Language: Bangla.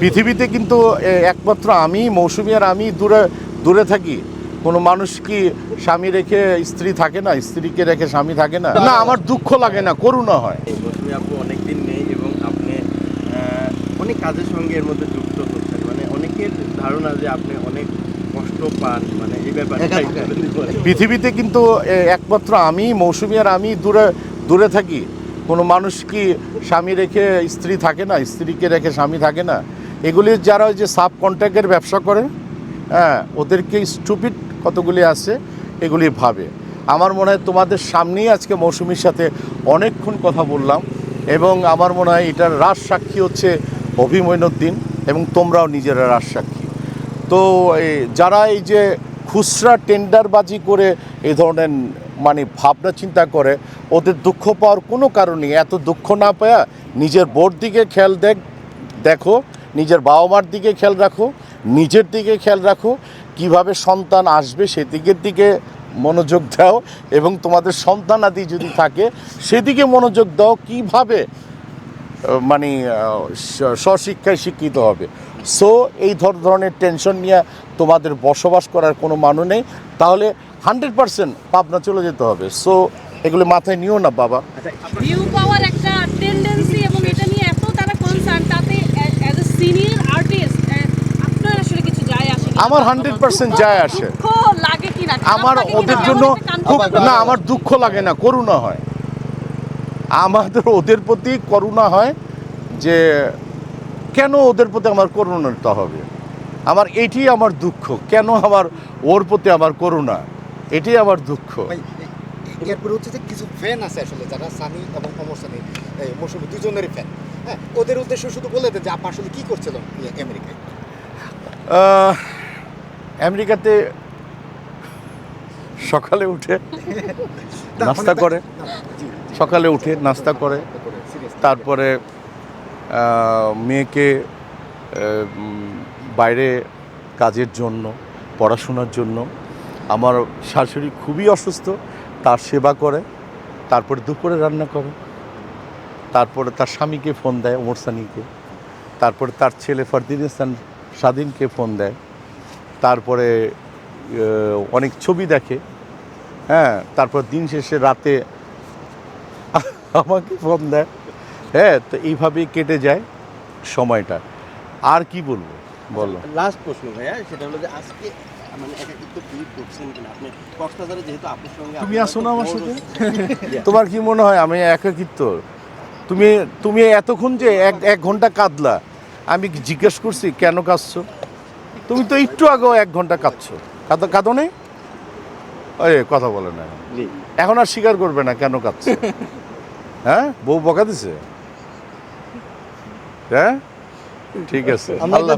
পৃথিবীতে কিন্তু একমাত্র আমি মৌসুমি আর আমি দূরে দূরে থাকি। কোনো মানুষ কি স্বামী রেখে স্ত্রী থাকে না? স্ত্রীকে রেখে স্বামী থাকে না? না আমার দুঃখ লাগে না করুণা হয়। মৌসুমী আপু অনেকদিন নেই এবং আপনি অনেক কাজের সঙ্গে এর মধ্যে যুক্ত হচ্ছেন মানে অনেকের ধারণা যে আপনি অনেক কষ্ট পান মানে এই ব্যাপারে পৃথিবীতে কিন্তু একমাত্র আমি মৌসুমি আর আমি দূরে দূরে থাকি। কোনো মানুষ কি স্বামী রেখে স্ত্রী থাকে না? স্ত্রীকে রেখে স্বামী থাকে না? এগুলি যারা যে সাব কন্ট্রাক্টের ব্যবসা করে হ্যাঁ ওদেরকে স্টুপিড কতগুলি আছে এগুলি ভাবে। আমার মনে হয় তোমাদের সামনেই আজকে মৌসুমির সাথে অনেকক্ষণ কথা বললাম এবং আমার মনে হয় এটার রাস সাক্ষী হচ্ছে অভিমন্যুদ্দিন এবং তোমরাও নিজেরা রাস সাক্ষী। তো এই যারা এই যে খুচরা টেন্ডারবাজি করে এই ধরনের মানে ভাবনা চিন্তা করে, ওদের দুঃখ পাওয়ার কোনো কারণ নেই। এত দুঃখ না পায়া নিজের বোর্ড দিকে খেয়াল দেখ, দেখো নিজের বাবা মার দিকে খেয়াল রাখো, নিজের দিকে খেয়াল রাখো, কীভাবে সন্তান আসবে সেদিকের দিকে মনোযোগ দাও এবং তোমাদের সন্তান আদি যদি থাকে সেদিকে মনোযোগ দাও, কীভাবে মানে স্বশিক্ষায় শিক্ষিত হবে। সো এই ধর- ধরনের টেনশন নিয়ে তোমাদের বসবাস করার কোনো মানুষ নেই, তাহলে হান্ড্রেড পার্সেন্ট পাবনা চলে যেতে হবে। সো এগুলো মাথায় নিও না বাবা ভিউ পাওয়ার একটা টেন্ডেন্সি এবং এটা নিয়ে এত তারা কনসার্ন তাতে অ্যাজ এ সিনিয়র আর্টিস্ট আপনার আসলে কিছু আমার 100% যায় আসে। আমার ওদের জন্য খুব না আমার দুঃখ লাগে না করুণা হয়। আমাদের ওদের প্রতি করুণা হয় যে কেন ওদের প্রতি আমার করুণাটা হবে? আমার এটি আমার দুঃখ কেন আমার ওর প্রতি আমার করুণা? এটি আমার দুঃখ। এরপরে হচ্ছে যে কিছু ফ্যান আছে আসলে যারা সানি এবং অমর সানি এই মৌসুমি দুজনেরই ফ্যান হ্যাঁ ওদের উদ্দেশ্য শুধু বলে দেন যে আপা আসলে কি করছিলেন আমেরিকায়? আমেরিকাতে সকালে উঠে নাস্তা করে, সকালে উঠে নাস্তা করে, তারপরে মেয়েকে বাইরে কাজের জন্য, পড়াশোনার জন্য, আমার শাশুড়ি খুবই অসুস্থ, তার সেবা করে, তারপরে দুপুরে রান্না করে, তারপরে তার স্বামীকে ফোন দেয়, ওমর সানিকে, তারপরে তার ছেলে ফরদিন স্বাধীনকে ফোন দেয় তারপরে অনেক ছবি দেখে। হ্যাঁ তারপর দিন শেষে রাতে আমাকে ফোন দেয়। হ্যাঁ তো এইভাবেই কেটে যায় সময়টা। আর কি বলব? বলো। লাস্ট প্রশ্ন ভাইয়া সেটা হলো যে আজকে মানে একাকিত্ব ফিল করছেন কিনা? আপনি কক্সবাজারে যেহেতু আপুর সঙ্গে তুমি আসো না আমার সাথে? তোমার কি মনে হয় আমি একাকিত্ব? তুমি তুমি এতক্ষণ যে এক এক ঘণ্টা কাঁদলা। আমি জিজ্ঞেস করছি কেন কাঁদছো? তুমি তো একটু আগেও এক ঘণ্টা কাঁদছো। কাঁদো কাঁদো নেই ওই কথা বলে না। এখন আর স্বীকার করবে না কেন কাঁদছে? হ্যাঁ? বউ বকা দিছে? হ্যাঁ? ঠিক আছে। আল্লাহ